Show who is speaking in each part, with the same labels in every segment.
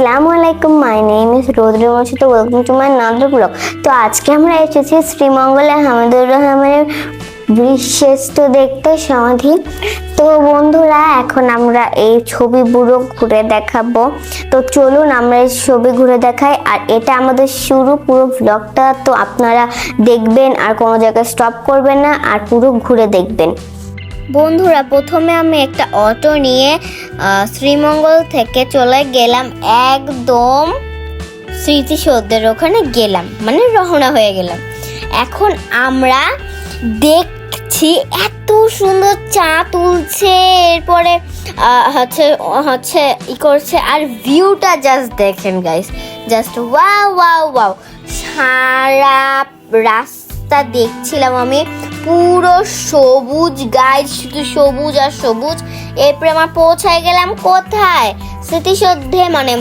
Speaker 1: আসসালামু আলাইকুম my name is রৌদ্রী মসজিদ ওয়েলকাম টু মাই নাদ ব্লগ তো আজকে আমরা এসেছি শ্রীমঙ্গলে হামিদুর রহমানের বৃষ্টি দেখতে সমাধি তো বন্ধুরা এখন আমরা এই ছবিগুলো ঘুরে দেখাবো তো চলুন আমরা এই ছবি ঘুরে দেখাই আর এটা আমাদের শুরু পুরো ব্লগটা তো আপনারা দেখবেন আর কোনো জায়গায় স্টপ করবেন না আর পুরো ঘুরে দেখবেন বন্ধুরা প্রথমে আমি একটা অটো নিয়ে শ্রীমঙ্গল থেকে চলে গেলাম একদম স্মৃতিসৌধের ওখানে গেলাম মানে রহনা হয়ে গেলাম এখন আমরা দেখছি এত সুন্দর চা তুলছে এরপরে হচ্ছে হচ্ছে ই করছে আর ভিউটা জাস্ট দেখেন guys just wow wow wow সারা রাস্তা দেখছিলাম আমি পুরো সবুজ গাছ শুধু সবুজ আর সবুজ এরপরে আমার পৌঁছায় গেলাম কোথায় স্মৃতিসৌধে মানে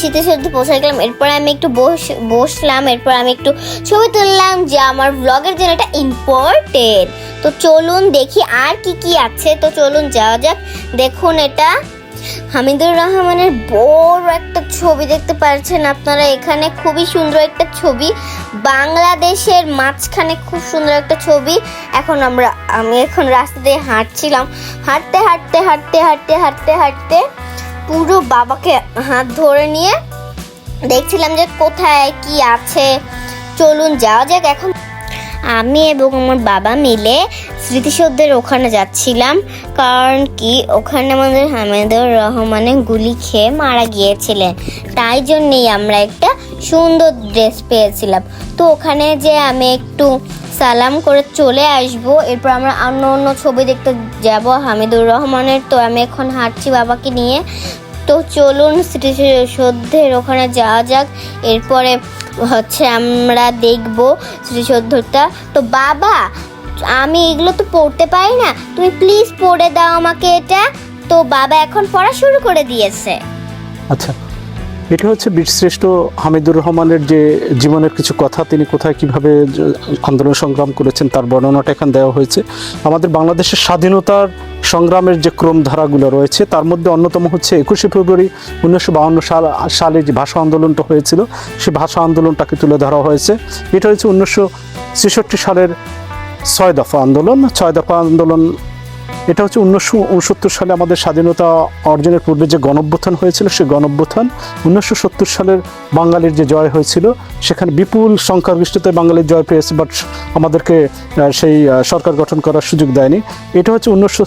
Speaker 1: স্মৃতিসৌধে পৌঁছায় গেলাম এরপরে আমি একটু বস বসলাম এরপর আমি একটু ছবি তুললাম যে আমার ব্লগের জন্য এটা ইম্পর্টেন্ট তো চলুন দেখি আর কি কি আছে তো চলুন যাওয়া যাক দেখুন এটা হামিদুর রহমানের বড় একটা ছবি দেখতে পাচ্ছেন আপনারা এখানে খুবই সুন্দর একটা ছবি বাংলাদেশের মাঝখানে খুব সুন্দর একটা ছবি এখন আমরা আমি এখন রাস্তা দিয়ে হাঁটছিলাম হাঁটতে হাঁটতে হাঁটতে হাঁটতে হাঁটতে হাঁটতে পুরো বাবাকে হাত ধরে নিয়ে দেখছিলাম যে কোথায় কি আছে চলুন যাওয়া যাক এখন আমি এবং আমার বাবা মিলে স্মৃতিসৌধের ওখানে যাচ্ছিলাম কারণ কি ওখানে আমাদের হামিদুর রহমানে গুলি খেয়ে মারা গিয়েছিলেন তাই জন্যেই আমরা একটা সুন্দর ড্রেস পেয়েছিলাম তো ওখানে যে আমি একটু সালাম করে চলে আসব এরপর আমরা অন্য অন্য ছবি দেখতে যাব হামিদুর রহমানের তো আমি এখন হাঁটছি বাবাকে নিয়ে তো চলুন স্মৃতিসৌধের ওখানে যাওয়া যাক এরপরে হচ্ছে আমরা দেখব স্মৃতিসৌধটা তো বাবা আমি এগুলো তো পড়তে পারি না তুমি প্লিজ পড়ে দাও আমাকে এটা তো বাবা এখন পড়া শুরু করে দিয়েছে
Speaker 2: আচ্ছা এটা হচ্ছে বীরশ্রেষ্ঠ হামিদুর রহমানের যে জীবনের কিছু কথা তিনি কোথায় কিভাবে আন্দোলন সংগ্রাম করেছেন তার বর্ণনাটা এখানে দেওয়া হয়েছে আমাদের বাংলাদেশের স্বাধীনতার সংগ্রামের যে ক্রমধারাগুলো রয়েছে তার মধ্যে অন্যতম হচ্ছে একুশে ফেব্রুয়ারি উনিশশো বাহান্ন সাল সালে যে ভাষা আন্দোলনটা হয়েছিল সে ভাষা আন্দোলনটাকে তুলে ধরা হয়েছে এটা হচ্ছে উনিশশো ছেষট্টি সালের ছয় দফা আন্দোলন ছয় দফা আন্দোলন এটা হচ্ছে উনিশশো উনসত্তর সালে আমাদের স্বাধীনতা অর্জনের পূর্বে যে গণভ্যুথান হয়েছিল সেই গণভ্যুথান উনিশশো সত্তর সালের বাঙালির যে জয় হয়েছিল সেখানে বিপুল সংখ্যাগরিষ্ঠতায় বাঙালির জয় পেয়েছে বাট আমাদেরকে সেই সরকার গঠন করার সুযোগ দেয়নি এটা হচ্ছে উনিশশো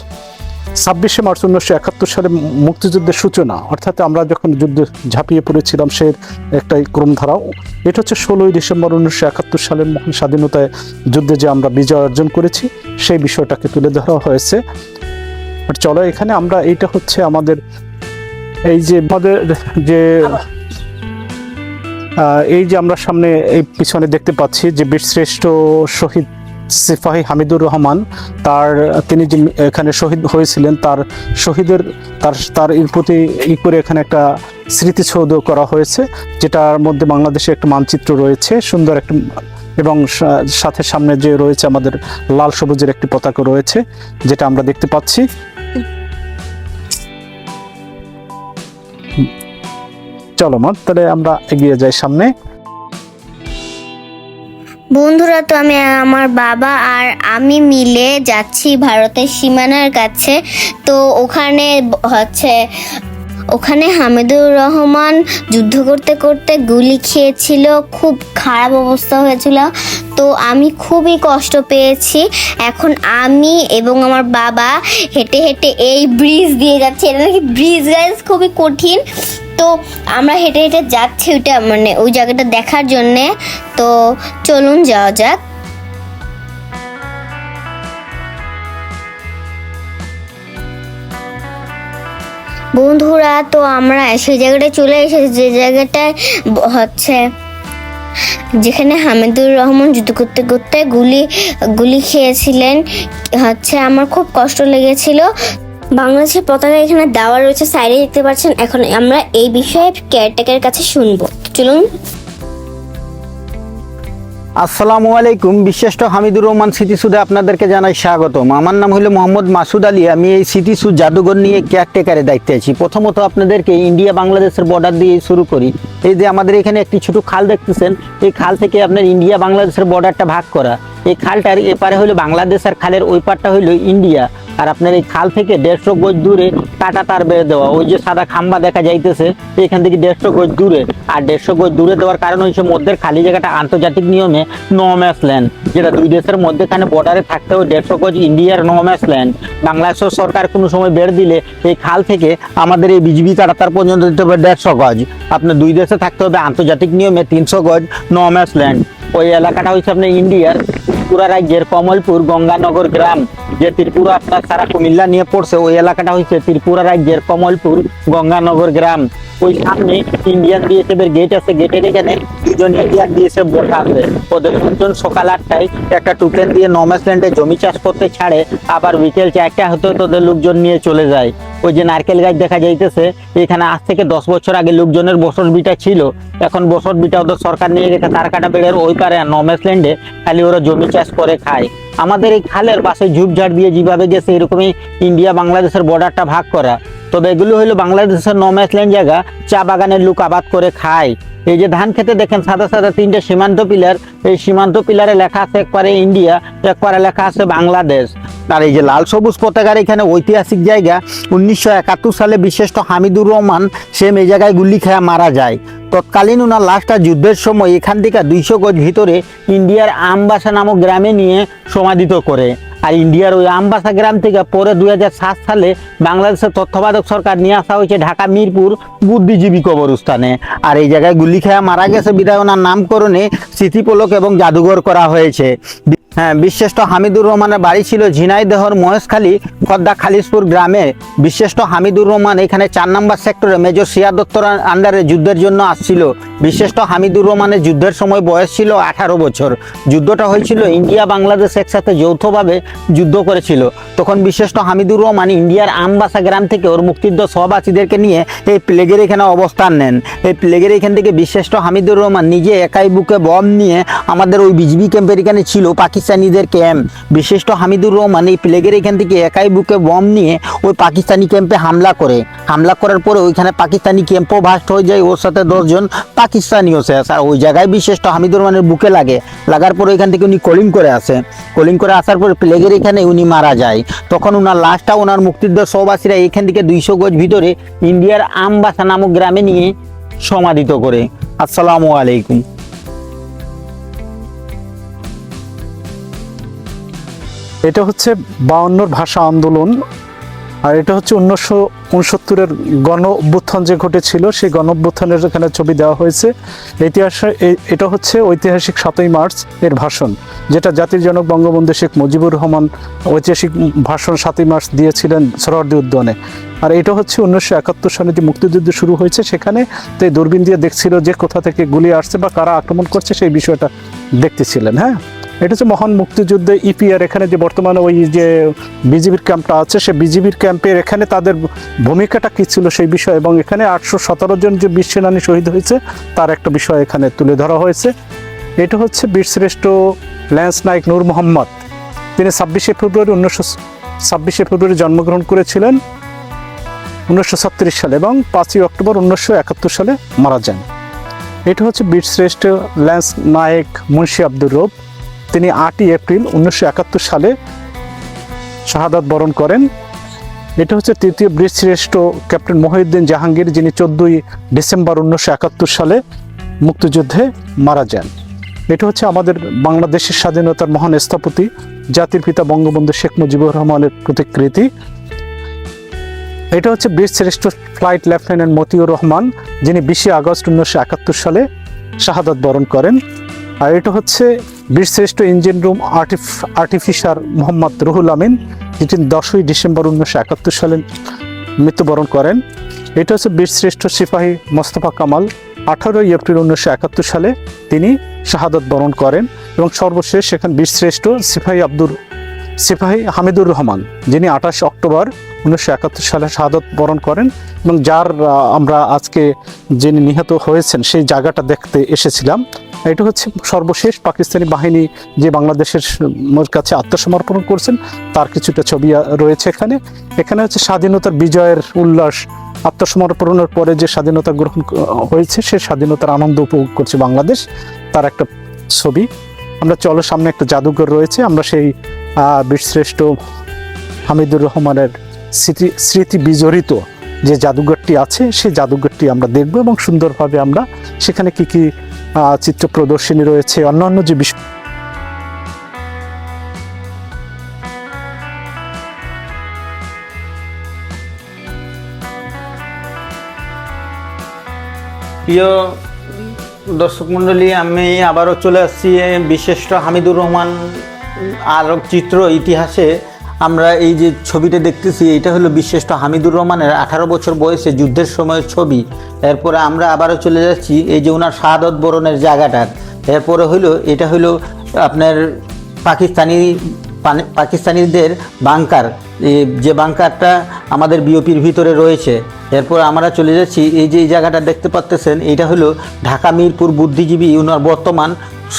Speaker 2: ছাব্বিশে মার্চ উনিশশো একাত্তর সালে মুক্তিযুদ্ধের সূচনা অর্থাৎ আমরা যখন যুদ্ধে ঝাঁপিয়ে পড়েছিলাম সে একটাই ক্রমধারা এটা হচ্ছে ষোলোই ডিসেম্বর উনিশশো একাত্তর সালের মহান স্বাধীনতায় যুদ্ধে যে আমরা বিজয় অর্জন করেছি সেই বিষয়টাকে তুলে ধরা হয়েছে চলো এখানে আমরা এইটা হচ্ছে আমাদের এই যে আমাদের যে এই যে আমরা সামনে এই পিছনে দেখতে পাচ্ছি যে বীরশ্রেষ্ঠ শহীদ সিফাহি হামিদুর রহমান তার তিনি যে এখানে শহীদ হয়েছিলেন তার শহীদের তার তার প্রতি ই করে এখানে একটা স্মৃতিসৌধ করা হয়েছে যেটার মধ্যে বাংলাদেশে একটা মানচিত্র রয়েছে সুন্দর একটা এবং সাথে সামনে যে রয়েছে আমাদের লাল সবুজের একটি পতাকা রয়েছে যেটা আমরা দেখতে পাচ্ছি চলো মত তাহলে আমরা এগিয়ে যাই সামনে
Speaker 1: বন্ধুরা তো আমি আমার বাবা আর আমি মিলে যাচ্ছি ভারতের সীমানার কাছে তো ওখানে হচ্ছে ওখানে হামিদুর রহমান যুদ্ধ করতে করতে গুলি খেয়েছিল খুব খারাপ অবস্থা হয়েছিল তো আমি খুবই কষ্ট পেয়েছি এখন আমি এবং আমার বাবা হেঁটে হেঁটে এই ব্রিজ দিয়ে যাচ্ছি এটা নাকি ব্রিজ গাইজ খুবই কঠিন তো আমরা হেঁটে হেঁটে যাচ্ছি ওইটা মানে ওই জায়গাটা দেখার জন্যে তো চলুন যাওয়া যাক বন্ধুরা তো আমরা সেই জায়গাটায় চলে এসেছি যে জায়গাটায় হচ্ছে যেখানে হামিদুর রহমান যুদ্ধ করতে করতে গুলি গুলি খেয়েছিলেন হচ্ছে আমার খুব কষ্ট লেগেছিল বাংলাদেশের পতাকা এখানে দেওয়া রয়েছে সাইডে দেখতে পাচ্ছেন এখন আমরা এই বিষয়ে কেয়ারটেকারের কাছে শুনবো চলুন
Speaker 3: আসসালামু আলাইকুম বিশিষ্ট হামিদুর রহমান স্মৃতিসুদে আপনাদেরকে জানাই স্বাগতম আমার নাম হলো মোহাম্মদ মাসুদ আলী আমি এই স্মৃতিসুদ জাদুঘর নিয়ে কেয়ারটেকারের দায়িত্বে আছি প্রথমত আপনাদেরকে ইন্ডিয়া বাংলাদেশের বর্ডার দিয়ে শুরু করি এই যে আমাদের এখানে একটি ছোট খাল দেখতেছেন এই খাল থেকে আপনার ইন্ডিয়া বাংলাদেশের বর্ডারটা ভাগ করা এই খালটার এপারে হলো বাংলাদেশ আর খালের ওই পারটা হলো ইন্ডিয়া আর আপনার এই খাল থেকে দেড়শো গোজ দূরে কাটা তার বেড়ে দেওয়া ওই যে সাদা খাম্বা দেখা যাইতেছে এখান থেকে দেড়শো গোজ দূরে আর দেড়শো গোজ দূরে দেওয়ার কারণ হচ্ছে মধ্যের খালি জায়গাটা আন্তর্জাতিক নিয়মে নো ম্যাচ ল্যান্ড যেটা দুই দেশের মধ্যেখানে বর্ডারে থাকতেও দেড়শো গজ ইন্ডিয়ার নো ম্যাচ ল্যান্ড বাংলাদেশ সরকার কোনো সময় বেড় দিলে এই খাল থেকে আমাদের এই বিজিবি তার পর্যন্ত দিতে হবে দেড়শো গজ আপনার দুই দেশে থাকতে হবে আন্তর্জাতিক নিয়মে তিনশো গজ নো ম্যাচ ল্যান্ড ওই এলাকাটা হচ্ছে আপনার ইন্ডিয়ার ত্রিপুরা রাজ্যের কমলপুর গঙ্গানগর গ্রাম যে ত্রিপুরা আপনার সারা কুমিল্লা নিয়ে পড়ছে ওই এলাকাটা হচ্ছে ত্রিপুরা রাজ্যের কমলপুর গঙ্গানগর গ্রাম ওই সামনে ইন্ডিয়ান বিএসএফের গেট আছে গেটের এখানে দুজন ইন্ডিয়ান বিএসএফ বসা আছে ওদের দুজন সকাল আটটায় একটা টুকেন দিয়ে নমাস ল্যান্ডে জমি চাষ করতে ছাড়ে আবার বিকেল চারটা হতে তোদের লোকজন নিয়ে চলে যায় ওই যে নারকেল গাছ দেখা যাইতেছে এখানে আজ থেকে দশ বছর আগে লোকজনের বসত বিটা ছিল এখন বসত বিটা ওদের সরকার নিয়ে গেছে তার কাটা বেড়ের ওই পারে নমেসল্যান্ডে খালি ওরা জমি চাষ করে খায় আমাদের এই খালের পাশে ঝুপঝাড় দিয়ে যেভাবে গেছে এরকমই ইন্ডিয়া বাংলাদেশের বর্ডারটা ভাগ করা তবে এগুলো হলো বাংলাদেশের নো জায়গা চা বাগানের লোক আবাদ করে খায় এই যে ধান খেতে দেখেন সাদা সাদা তিনটে সীমান্ত পিলার এই সীমান্ত পিলারে লেখা আছে একবারে ইন্ডিয়া একবারে লেখা আছে বাংলাদেশ আর এই যে লাল সবুজ পতাকার এখানে ঐতিহাসিক জায়গা উনিশশো একাত্তর সালে বিশিষ্ট হামিদুর রহমান সেম এই জায়গায় গুলি খেয়ে মারা যায় তৎকালীন ওনার লাশটা যুদ্ধের সময় এখান থেকে দুইশো গজ ভিতরে ইন্ডিয়ার আমবাসা নামক গ্রামে নিয়ে সমাধিত করে আর ইন্ডিয়ার ওই আমবাসা গ্রাম থেকে পরে দুই সালে বাংলাদেশের তথ্যবাদক সরকার নিয়ে আসা হয়েছে ঢাকা মিরপুর বুদ্ধিজীবী কবরস্থানে আর এই জায়গায় গুলি খেয়া মারা গেছে বিধায়নার নামকরণে স্মৃতিপলক এবং জাদুঘর করা হয়েছে হ্যাঁ বিশিষ্ট হামিদুর রহমানের বাড়ি ছিল ঝিনাইদহর মহেশখালী খদ্দা খালিশপুর গ্রামে বিশিষ্ট হামিদুর রহমান এখানে চার নম্বর সেক্টরে মেজর সিয়া দত্তর আন্ডারে যুদ্ধের জন্য আসছিল বিশিষ্ট হামিদুর রহমানের যুদ্ধের সময় বয়স ছিল আঠারো বছর যুদ্ধটা হয়েছিল ইন্ডিয়া বাংলাদেশ একসাথে যৌথভাবে যুদ্ধ করেছিল তখন বিশিষ্ট হামিদুর রহমান ইন্ডিয়ার আমবাসা গ্রাম থেকে ওর মুক্তিযুদ্ধ সহবাসীদেরকে নিয়ে এই প্লেগের এখানে অবস্থান নেন এই প্লেগের এখান থেকে বিশিষ্ট হামিদুর রহমান নিজে একাই বুকে বম নিয়ে আমাদের ওই বিজিবি ক্যাম্পের এখানে ছিল পাকিস্তান পাকিস্তানিদের ক্যাম্প বিশিষ্ট হামিদুর রহমান এই প্লেগের এখান থেকে একাই বুকে বম নিয়ে ওই পাকিস্তানি ক্যাম্পে হামলা করে হামলা করার পরে ওইখানে পাকিস্তানি ক্যাম্পও ভাস্ট হয়ে যায় ওর সাথে দশজন পাকিস্তানিও সে আর ওই জায়গায় বিশিষ্ট হামিদুর রহমানের বুকে লাগে লাগার পরে ওইখান থেকে উনি কলিং করে আসে কলিং করে আসার পর প্লেগের এখানে উনি মারা যায় তখন ওনার লাশটা ওনার মুক্তিযোদ্ধ সহবাসীরা এখান থেকে দুইশো গজ ভিতরে ইন্ডিয়ার আমবাসা নামক গ্রামে নিয়ে সমাধিত করে আসসালামু আলাইকুম
Speaker 2: এটা হচ্ছে বাউন্নর ভাষা আন্দোলন আর এটা হচ্ছে উনিশশো উনসত্তরের গণ অভ্যুত্থান যে ঘটেছিল সেই গণ অভ্যুত্থানের এখানে ছবি দেওয়া হয়েছে ইতিহাসে এটা হচ্ছে ঐতিহাসিক সাতই মার্চ এর ভাষণ যেটা জাতির জনক বঙ্গবন্ধু শেখ মুজিবুর রহমান ঐতিহাসিক ভাষণ সাতই মার্চ দিয়েছিলেন সরহদি উদ্যানে আর এটা হচ্ছে উনিশশো একাত্তর সালে যে মুক্তিযুদ্ধ শুরু হয়েছে সেখানে তো দূরবীন দিয়ে দেখছিল যে কোথা থেকে গুলি আসছে বা কারা আক্রমণ করছে সেই বিষয়টা দেখতেছিলেন হ্যাঁ এটা হচ্ছে মহান মুক্তিযুদ্ধে ইপিআর এখানে যে বর্তমানে ওই যে বিজিবির ক্যাম্পটা আছে সে বিজিবির ক্যাম্পের এখানে তাদের ভূমিকাটা কী ছিল সেই বিষয় এবং এখানে আটশো সতেরো জন যে বীর সেনানী শহীদ হয়েছে তার একটা বিষয় এখানে তুলে ধরা হয়েছে এটা হচ্ছে বীরশ্রেষ্ঠ ল্যান্স নায়ক নূর মোহাম্মদ তিনি ছাব্বিশে ফেব্রুয়ারি উনিশশো ছাব্বিশে ফেব্রুয়ারি জন্মগ্রহণ করেছিলেন উনিশশো সালে এবং পাঁচই অক্টোবর উনিশশো সালে মারা যান এটা হচ্ছে বীরশ্রেষ্ঠ ল্যান্স নায়ক মুন্সি আব্দুর রব তিনি আটই এপ্রিল উনিশশো সালে শাহাদাত বরণ করেন এটা হচ্ছে তৃতীয় বীরশ্রেষ্ঠ ক্যাপ্টেন মহিউদ্দিন জাহাঙ্গীর যিনি চোদ্দই ডিসেম্বর উনিশশো সালে মুক্তিযুদ্ধে মারা যান এটা হচ্ছে আমাদের বাংলাদেশের স্বাধীনতার মহান স্থপতি জাতির পিতা বঙ্গবন্ধু শেখ মুজিবুর রহমানের প্রতিকৃতি এটা হচ্ছে বীরশ্রেষ্ঠ ফ্লাইট লেফটেন্যান্ট মতিউর রহমান যিনি বিশে আগস্ট উনিশশো সালে শাহাদাত বরণ করেন আর এটা হচ্ছে বীরশ্রেষ্ঠ ইঞ্জিন রুম আর্টিফ আর্টিফিশার মোহাম্মদ রুহুল আমিন যেটি দশই ডিসেম্বর উনিশশো একাত্তর সালে মৃত্যুবরণ করেন এটা হচ্ছে বীরশ্রেষ্ঠ সিপাহী মোস্তফা কামাল আঠারোই এপ্রিল উনিশশো একাত্তর সালে তিনি শাহাদত বরণ করেন এবং সর্বশেষ সেখানে বীরশ্রেষ্ঠ সিপাহী আব্দুর সিপাহী হামিদুর রহমান যিনি আঠাশ অক্টোবর উনিশশো একাত্তর সালে শাহাদত বরণ করেন এবং যার আমরা আজকে যিনি নিহত হয়েছেন সেই জায়গাটা দেখতে এসেছিলাম এটা হচ্ছে সর্বশেষ পাকিস্তানি বাহিনী যে বাংলাদেশের কাছে আত্মসমর্পণ করছেন তার কিছুটা ছবি রয়েছে এখানে এখানে হচ্ছে স্বাধীনতার বিজয়ের উল্লাস আত্মসমর্পণের পরে যে স্বাধীনতা গ্রহণ হয়েছে সে স্বাধীনতার আনন্দ উপভোগ করছে বাংলাদেশ তার একটা ছবি আমরা চলো সামনে একটা জাদুঘর রয়েছে আমরা সেই বীরশ্রেষ্ঠ হামিদুর রহমানের স্মৃতি স্মৃতি বিজড়িত যে জাদুঘরটি আছে সেই জাদুঘরটি আমরা দেখব এবং সুন্দরভাবে আমরা সেখানে কি কি চিত্র প্রদর্শনী রয়েছে অন্যান্য যে বিষয়
Speaker 4: প্রিয় দর্শক মন্ডলী আমি আবারও চলে আসছি বিশিষ্ট হামিদুর রহমান আলোকচিত্র ইতিহাসে আমরা এই যে ছবিটা দেখতেছি এটা হলো বিশ্বেষ্ট হামিদুর রহমানের আঠারো বছর বয়সে যুদ্ধের সময়ের ছবি এরপরে আমরা আবারও চলে যাচ্ছি এই যে ওনার শাহাদত বরণের জায়গাটার এরপরে হলো এটা হলো আপনার পাকিস্তানি পাকিস্তানিদের বাংকার যে বাংকারটা আমাদের বিওপির ভিতরে রয়েছে এরপর আমরা চলে যাচ্ছি এই যে এই জায়গাটা দেখতে পাচ্তেছেন এটা হলো ঢাকা মিরপুর বুদ্ধিজীবী ওনার বর্তমান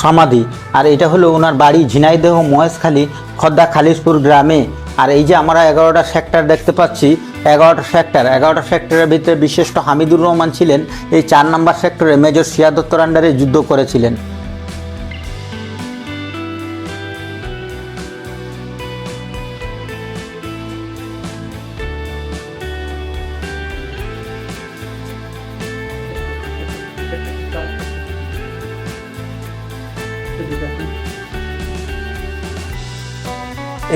Speaker 4: সমাধি আর এটা হলো ওনার বাড়ি ঝিনাইদেহ মহেশখালী খদ্দা খালিশপুর গ্রামে আর এই যে আমরা এগারোটা সেক্টর দেখতে পাচ্ছি এগারোটা সেক্টর এগারোটা সেক্টরের ভিতরে বিশিষ্ট হামিদুর রহমান ছিলেন এই চার নম্বর সেক্টরে মেজর সিয়াদত্তর আন্ডারে যুদ্ধ করেছিলেন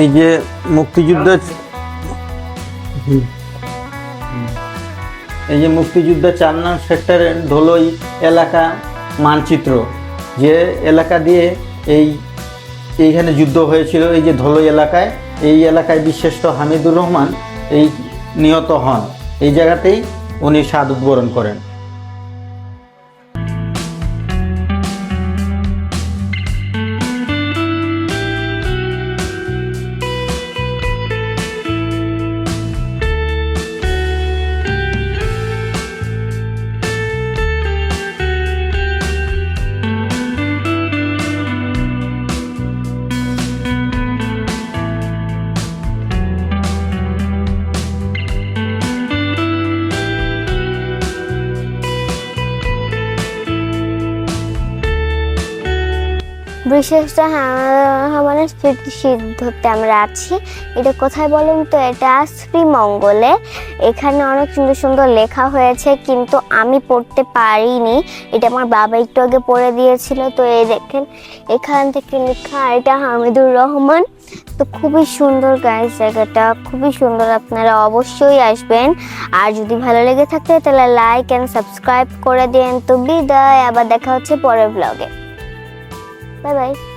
Speaker 4: এই যে মুক্তিযুদ্ধের এই যে মুক্তিযুদ্ধ চার নাম সেক্টরের ধলই এলাকা মানচিত্র যে এলাকা দিয়ে এই এইখানে যুদ্ধ হয়েছিল এই যে ধলই এলাকায় এই এলাকায় বিশিষ্ট হামিদুর রহমান এই নিহত হন এই জায়গাতেই উনি স্বাদ উদ্বোধন করেন
Speaker 1: বিশেষত হামানের সিদ্ধতে আমরা আছি এটা কোথায় বলুন তো এটা শ্রীমঙ্গলে এখানে অনেক সুন্দর সুন্দর লেখা হয়েছে কিন্তু আমি পড়তে পারিনি এটা আমার বাবা একটু আগে পড়ে দিয়েছিল তো এই দেখেন এখান থেকে লেখা এটা হামিদুর রহমান তো খুবই সুন্দর গাইজ জায়গাটা খুবই সুন্দর আপনারা অবশ্যই আসবেন আর যদি ভালো লেগে থাকে তাহলে লাইক অ্যান্ড সাবস্ক্রাইব করে দিন তো বিদায় আবার দেখা হচ্ছে পরের ব্লগে 拜拜。